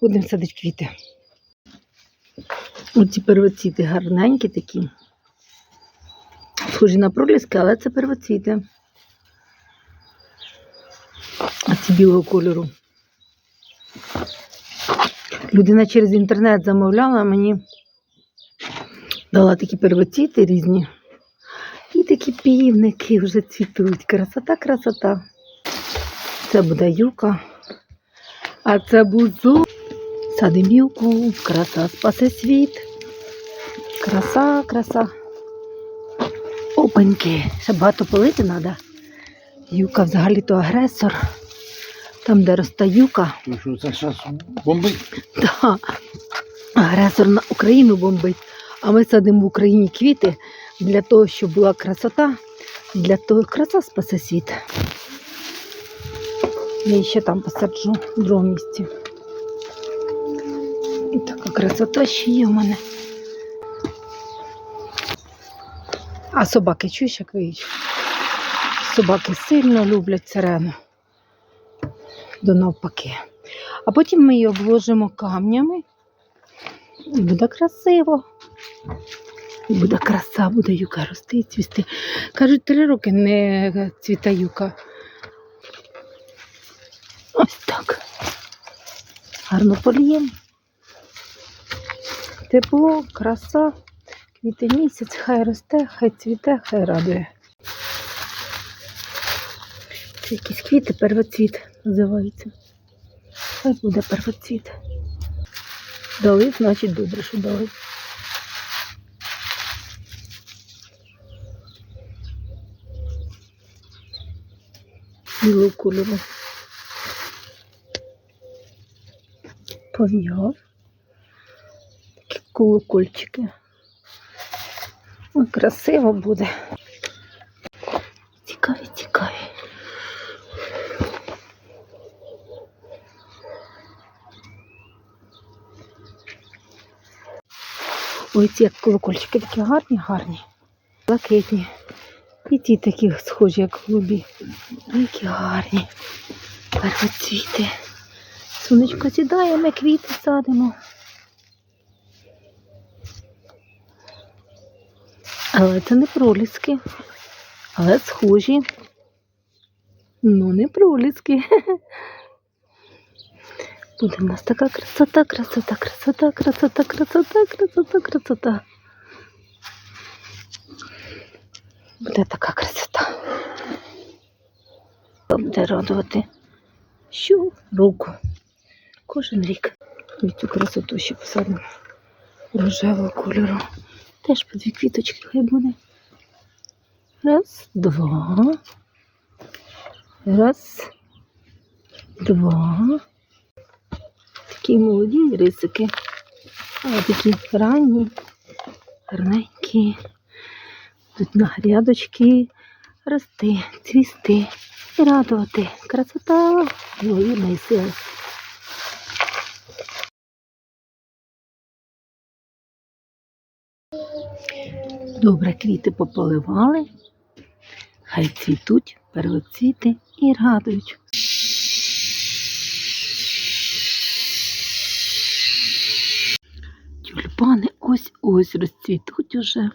Будемо садити квіти. Оці первоцвіти гарненькі такі. Схожі на проліски, але це первоцвіти. А ці білого кольору. Людина через інтернет замовляла мені, дала такі первоцвіти різні. І такі півники вже цвітуть. Красота, красота. Це буде юка. А це бузу. Садим юку. Краса спасе світ. Краса, краса. Опаньки. Ще багато полити треба. Юка взагалі то агресор. Там, де росте юка, Ну що, це зараз бомбить? та, агресор на Україну бомбить. А ми садимо в Україні квіти для того, щоб була красота, для того краса спасе світ. Я ще там посаджу в другому місці. Красота ще є в мене. А собаки чуєш, як виють? Собаки сильно люблять сирену. До навпаки. А потім ми її обложимо камнями. І буде красиво. І буде краса, буде юка рости і цвісти. Кажуть, три роки не цвіта юка. Ось так. Гарно поліємо. Тепло, краса, квіти місяць, хай росте, хай цвіте, хай радує. Це якісь квіти, первоцвіт називаються. Хай буде первоцвіт. Дали, значить добре, що дали. Білого кольору. Повняв. Колокольчики. Ой, красиво буде. Цікаві, цікаві. Ой, ці колокольчики такі гарні, гарні. Блакитні. І ті такі схожі, як голубі. Які гарні. Первоцвіти. Сонечко сідає, ми квіти садимо. Але це не проліски. Але схожі. Ну, не проліски. Буде в нас така красота, красота, красота, красота, красота, красота, красота. Буде така красота. Буде радувати що руку. Кожен рік. І цю красоту ще посадимо рожевого кольору. Теж по дві квіточки хай буде. Раз, два. Раз, два. Такі молоді рисики. А такі ранні, гарненькі. Тут на грядочки рости, цвісти і радувати. Красота неймовірної сили. Добре, квіти пополивали. Хай цвітуть, первоцвіти і радують. Тюльпани ось ось розцвітуть уже.